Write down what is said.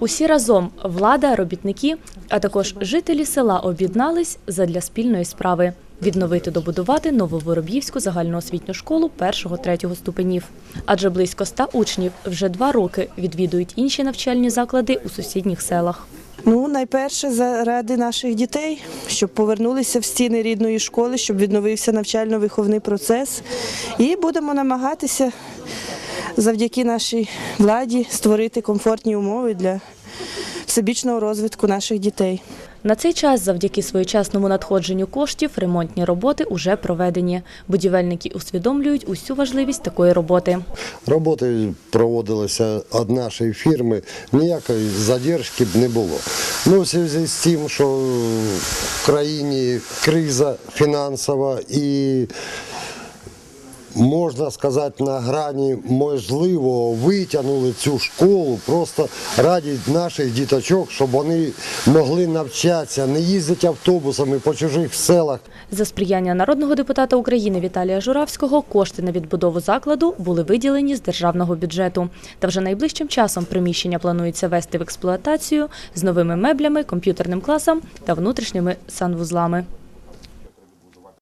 Усі разом влада, робітники, а також жителі села об'єднались задля спільної справи відновити добудувати Нововороб'ївську загальноосвітню школу першого-третього ступенів. Адже близько ста учнів вже два роки відвідують інші навчальні заклади у сусідніх селах. Ну, найперше заради наших дітей, щоб повернулися в стіни рідної школи, щоб відновився навчально-виховний процес. І будемо намагатися завдяки нашій владі створити комфортні умови для всебічного розвитку наших дітей. На цей час, завдяки своєчасному надходженню коштів, ремонтні роботи уже проведені. Будівельники усвідомлюють усю важливість такої роботи. Роботи проводилися від нашої фірми, ніякої задержки б не було. Ну, в зв'язку з тим, що в країні криза фінансова і можна сказати, на грані можливо витягнули цю школу просто раді наших діточок, щоб вони могли навчатися, не їздити автобусами по чужих селах. За сприяння народного депутата України Віталія Журавського кошти на відбудову закладу були виділені з державного бюджету. Та вже найближчим часом приміщення планується вести в експлуатацію з новими меблями, комп'ютерним класом та внутрішніми санвузлами.